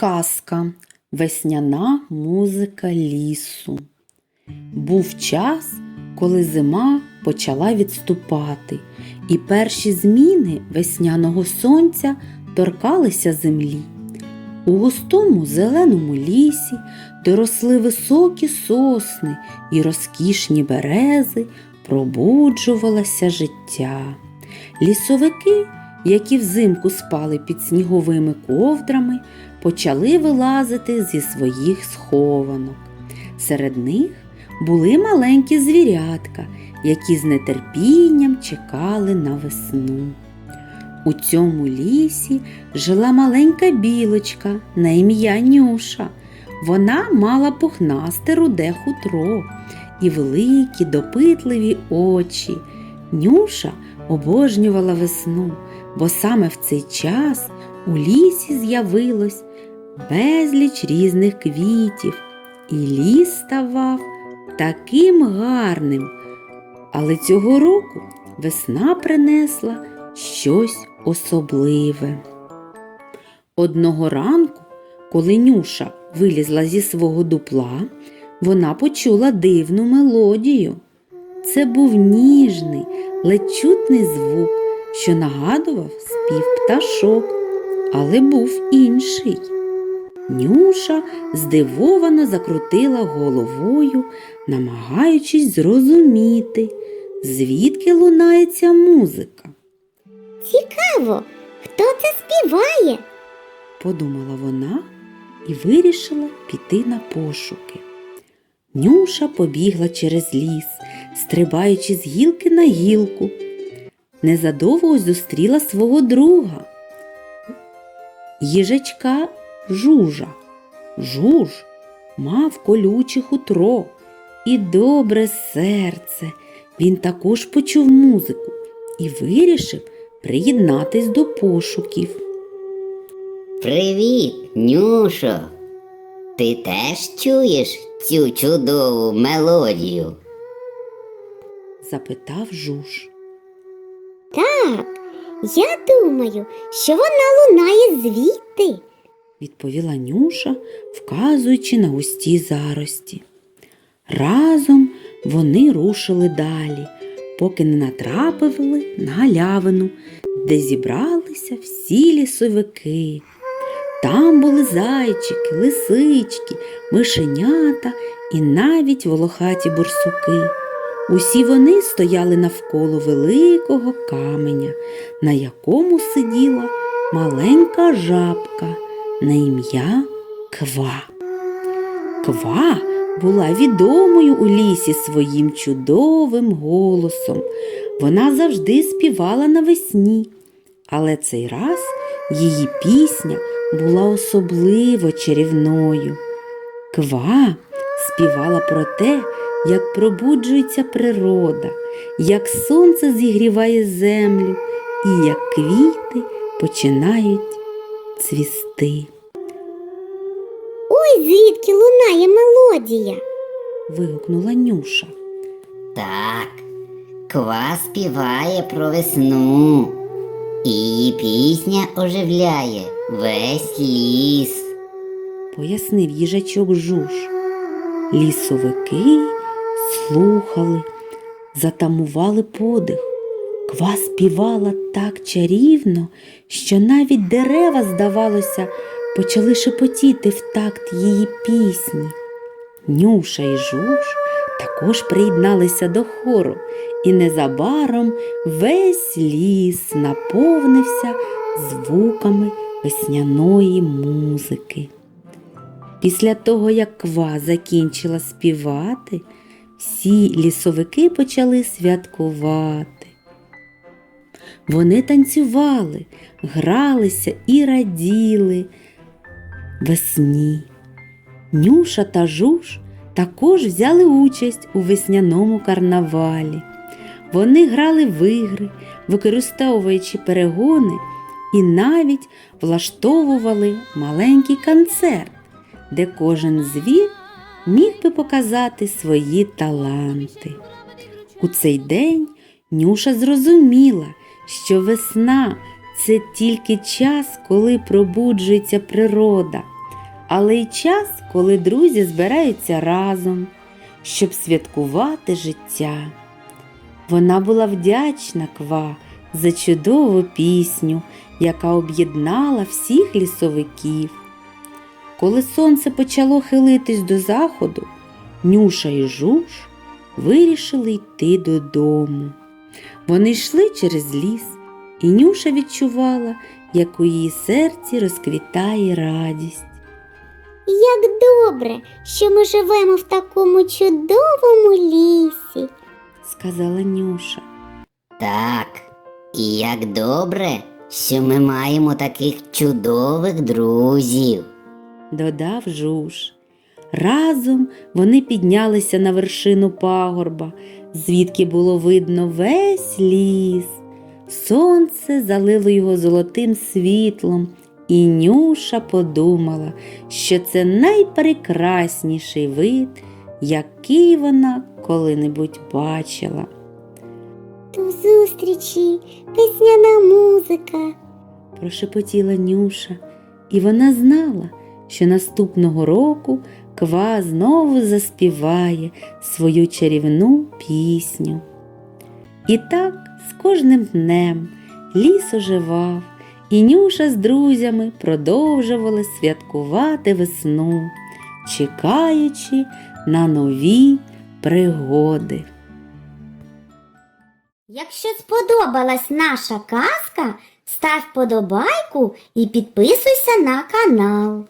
Казка Весняна музика лісу. Був час, коли зима почала відступати, і перші зміни весняного сонця торкалися землі. У густому зеленому лісі, де росли високі сосни і розкішні берези, пробуджувалося життя. Лісовики, які взимку спали під сніговими ковдрами, почали вилазити зі своїх схованок. Серед них були маленькі звірятка, які з нетерпінням чекали на весну. У цьому лісі жила маленька білочка на ім'я Нюша. Вона мала пухнасте руде хутро і великі допитливі очі. Нюша обожнювала весну, бо саме в цей час у лісі з'явилось безліч різних квітів, і ліс ставав таким гарним. Але цього року весна принесла щось особливе. Одного ранку, коли Нюша вилізла зі свого дупла, вона почула дивну мелодію. Це був ніжний, ледь чутний звук, що нагадував спів пташок, але був інший. Нюша здивовано закрутила головою, намагаючись зрозуміти, звідки лунає ця музика. Цікаво, хто це співає? подумала вона і вирішила піти на пошуки. Нюша побігла через ліс, стрибаючи з гілки на гілку. Незадовго зустріла свого друга. Їжачка жужа. Жуж мав колюче хутро і добре серце. Він також почув музику і вирішив приєднатись до пошуків. Привіт, Нюшо. Ти теж чуєш цю чудову мелодію? запитав жуж. Так, я думаю, що вона лунає звідти. Відповіла Нюша, вказуючи на густі зарості. Разом вони рушили далі, поки не натрапили на галявину, де зібралися всі лісовики. Там були зайчики, лисички, мишенята і навіть волохаті бурсуки. Усі вони стояли навколо великого каменя, на якому сиділа маленька жабка на ім'я Ква. Ква була відомою у лісі своїм чудовим голосом. Вона завжди співала навесні, але цей раз її пісня була особливо чарівною. Ква співала про те, як пробуджується природа, як сонце зігріває землю і як квіти починають цвісти. Ой, звідки лунає мелодія. вигукнула Нюша. Так, ква співає про весну. І її пісня оживляє весь ліс. пояснив їжачок жуж. Лісовики слухали, затамували подих. Ква співала так чарівно, що навіть дерева, здавалося, почали шепотіти в такт її пісні. Нюша і жуж також приєдналися до хору, і незабаром весь ліс наповнився звуками весняної музики. Після того, як ква закінчила співати, всі лісовики почали святкувати. Вони танцювали, гралися і раділи весні. Нюша та жуж також взяли участь у весняному карнавалі. Вони грали в ігри, використовуючи перегони, і навіть влаштовували маленький концерт, де кожен звір міг би показати свої таланти. У цей день Нюша зрозуміла, що весна це тільки час, коли пробуджується природа, але й час, коли друзі збираються разом, щоб святкувати життя. Вона була вдячна ква за чудову пісню, яка об'єднала всіх лісовиків. Коли сонце почало хилитись до заходу, Нюша і Жуж вирішили йти додому. Вони йшли через ліс, і Нюша відчувала, як у її серці розквітає радість. Як добре, що ми живемо в такому чудовому лісі. сказала Нюша. Так, і як добре, що ми маємо таких чудових друзів. додав жуж. Разом вони піднялися на вершину пагорба, звідки було видно весь ліс. Сонце залило його золотим світлом, і Нюша подумала, що це найпрекрасніший вид, який вона коли-небудь бачила. До зустрічі, песняна музика. прошепотіла Нюша, і вона знала, що наступного року Ква знову заспіває свою чарівну пісню. І так з кожним днем ліс оживав, і Нюша з друзями продовжували святкувати весну, чекаючи на нові пригоди. Якщо сподобалась наша казка, став подобайку і підписуйся на канал.